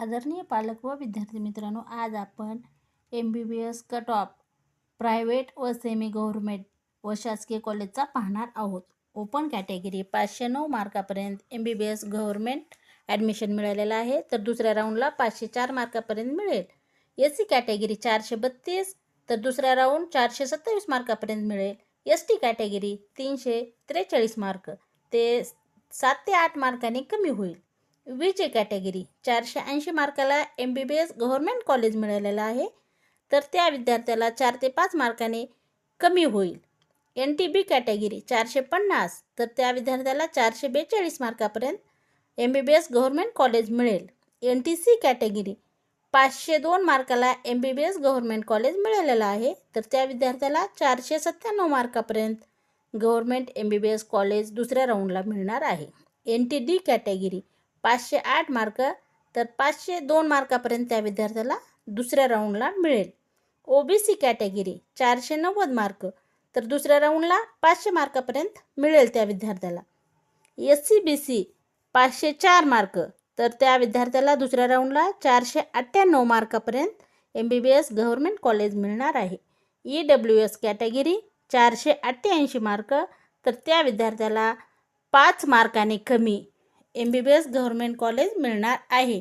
आदरणीय पालक व विद्यार्थी मित्रांनो आज आपण M B B S cut off private व सेमी गव्हर्मेंट व शासकीय कॉलेजचा पाहणार आहोत. ओपन कॅटेगरी पाचशे नऊ मार्कापर्यंत M B B S government admission मिळालेलं आहे. तर दुसऱ्या राऊंडला पाचशे चार मार्कापर्यंत मिळेल. एस सी कॅटेगरी चारशे बत्तीस तर दुसऱ्या राऊंड चारशे सत्तावीस मार्कापर्यंत मिळेल. एस टी कॅटेगरी तीनशे त्रेचाळीस मार्क. ते सात ते आठ मार्कांनी कमी होईल. V J category. चारशे ऐंशी मार्काला M B B S government college मिळालेलं आहे. तर त्या विद्यार्थ्याला चार ते पाच मार्काने कमी होईल. एन टी बी कॅटेगरी चारशे पन्नास. तर त्या विद्यार्थ्याला चारशे बेचाळीस मार्कापर्यंत M B B S government college मिळेल. एन टी सी कॅटेगरी पाचशे दोन मार्काला M B B S government college मिळालेलं आहे. तर त्या विद्यार्थ्याला चारशे सत्त्याण्णव मार्कापर्यंत government M B B S college दुसऱ्या राऊंडला मिळणार आहे. एन टी डी कॅटेगरी पाचशे आठ मार्क तर पाचशे दोन मार्कापर्यंत त्या विद्यार्थ्याला दुसऱ्या राऊंडला मिळेल. ओ बी सी कॅटेगरी चारशे नव्वद मार्क तर दुसऱ्या राऊंडला पाचशे मार्कापर्यंत मिळेल त्या विद्यार्थ्याला. एस सी बी सी पाचशे चार मार्क तर त्या विद्यार्थ्याला दुसऱ्या राऊंडला चारशे अठ्ठ्याण्णव मार्कापर्यंत M B B S government college मिळणार आहे. ई डब्ल्यू एस कॅटेगरी चारशे अठ्ठ्याऐंशी मार्क तर त्या विद्यार्थ्याला पाच मार्काने कमी M B B S government college मिळणार आहे.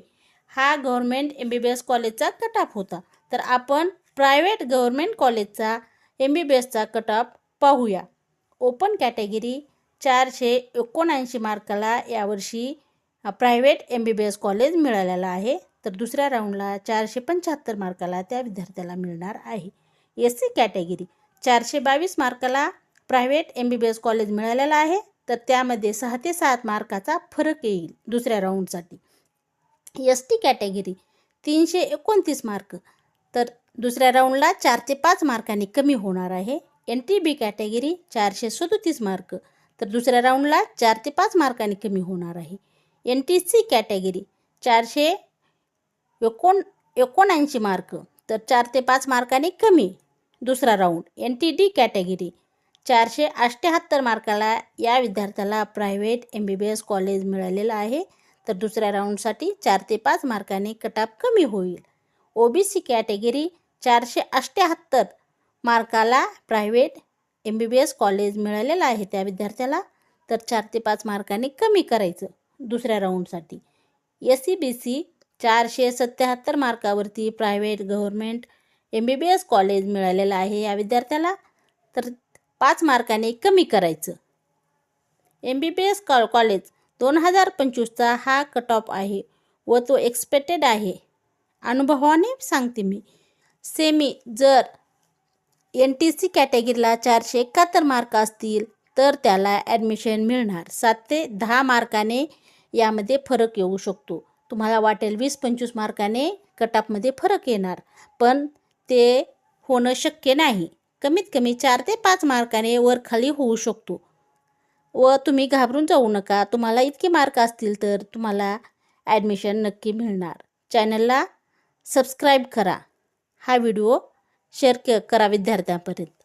हा government M B B S कॉलेजचा कट ऑफ होता. तर आपण प्रायव्हेट गव्हर्मेंट कॉलेजचा एम बी बी एसचा कट ऑफ पाहूया. ओपन कॅटेगरी चारशे एकोणऐंशी मार्काला यावर्षी private M B B S college मिळालेलं आहे. तर दुसऱ्या राऊंडला चारशे पंच्याहत्तर मार्काला त्या विद्यार्थ्याला मिळणार आहे. एस सी कॅटेगरी चारशे बावीस मार्काला private M B B S college मिळालेलं आहे. तर त्यामध्ये सहा ते सात मार्काचा फरक येईल दुसऱ्या राऊंडसाठी एस टी कॅटेगरी तीनशे एकोणतीस मार्क. तर दुसऱ्या राऊंडला चार ते पाच मार्कांनी कमी होणार आहे. एन टी बी कॅटेगरी चारशे सदोतीस मार्क. तर दुसऱ्या राऊंडला चार ते पाच मार्कांनी कमी होणार आहे. एन टी सी कॅटेगरी चारशे एकोण एकोणऐंशी मार्क. तर चार ते पाच मार्कांनी कमी. दुसरा round N T D category चारशे अठ्ठ्याहत्तर मार्काला या विद्यार्थ्याला private M B B S college मिळालेलं आहे. तर दुसऱ्या राऊंडसाठी चार ते पाच मार्काने कटाप कमी होईल. ओ बी सी कॅटेगरी चारशे अठ्ठ्याहत्तर मार्काला private M B B S college मिळालेलं आहे त्या विद्यार्थ्याला. तर चार ते पाच मार्काने कमी करायचं दुसऱ्या राऊंडसाठी. एस सी बी सी चारशे सत्याहत्तर मार्कावरती private government M B B S college मिळालेलं आहे या विद्यार्थ्याला. तर पाच मार्काने कमी करायचं. एम बी बी एस कॉ कॉलेज दोन हजार पंचवीसचा हा कट ऑफ आहे व तो एक्सपेक्टेड आहे. अनुभवाने सांगते मी. सेमी जर एन टी सी कॅटेगरीला चारशे एकाहत्तर मार्क असतील तर त्याला ॲडमिशन मिळणार. सात ते दहा मार्काने यामध्ये फरक येऊ शकतो. तुम्हाला वाटेल वीस पंचवीस मार्काने कटापमध्ये फरक येणार पण ते होणं शक्य नाही. कमीत कमी चार ते पाच मार्काने वर खाली होऊ शकतो. व तुम्ही घाबरून जाऊ नका. तुम्हाला इतके मार्क असतील तर तुम्हाला ॲडमिशन नक्की मिळणार. चॅनलला सबस्क्राईब करा. हा व्हिडिओ शेअर क करा विद्यार्थ्यांपर्यंत.